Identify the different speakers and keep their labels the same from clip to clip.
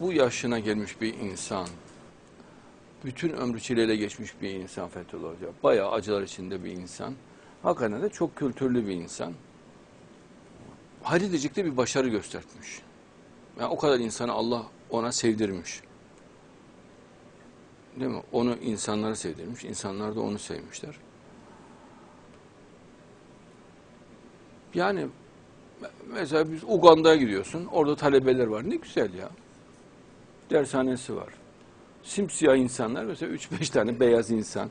Speaker 1: bu yaşına gelmiş bir insan, bütün ömrü çileyle geçmiş bir insan Fethullah Hoca. Bayağı acılar içinde bir insan. Hakikaten de çok kültürlü bir insan. Halidecik'te bir başarı göstermiş. Yani o kadar insanı Allah ona sevdirmiş. Değil mi? Onu insanlara sevdirmiş. İnsanlar da onu sevmişler. Yani me- mesela biz Uganda'ya gidiyorsun. Orada talebeler var. Ne güzel ya. Dershanesi var. Simsiyah insanlar. Mesela 3-5 tane beyaz insan.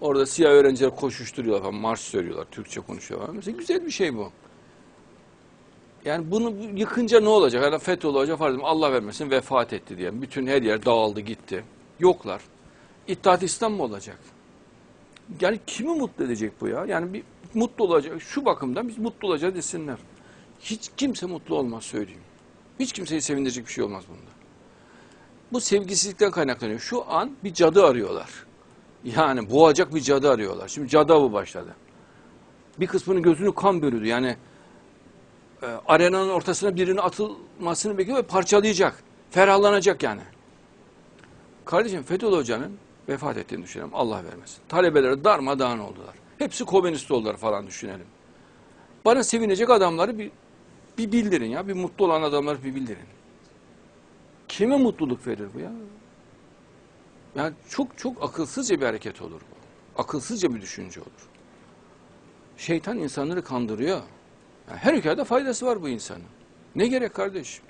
Speaker 1: Orada siyah öğrenciler koşuşturuyorlar falan. Marş söylüyorlar. Türkçe konuşuyorlar. Mesela güzel bir şey bu. Yani bunu yıkınca ne olacak? Yani Fethullah Hoca farz edelim, Allah vermesin vefat etti diye. Bütün her yer dağıldı gitti. Yoklar. İttihat İslam mı olacak? Yani kimi mutlu edecek bu ya? Yani bir mutlu olacak. Şu bakımdan biz mutlu olacağız desinler. Hiç kimse mutlu olmaz söyleyeyim. Hiç kimseyi sevindirecek bir şey olmaz bunda. Bu sevgisizlikten kaynaklanıyor. Şu an bir cadı arıyorlar. Yani boğacak bir cadı arıyorlar. Şimdi cadı avı başladı. Bir kısmının gözünü kan bürüdü. Yani e, arenanın ortasına birinin atılmasını bekliyor ve parçalayacak. Ferahlanacak yani. Kardeşim Fethullah Hoca'nın vefat ettiğini düşünelim. Allah vermesin. Talebeleri darmadağın oldular. Hepsi komünist oldular falan düşünelim. Bana sevinecek adamları bir, bir bildirin ya. Bir mutlu olan adamları bir bildirin. Kime mutluluk verir bu ya? Yani çok çok akılsızca bir hareket olur bu. Akılsızca bir düşünce olur. Şeytan insanları kandırıyor. Yani her hikayede faydası var bu insanın. Ne gerek kardeşim?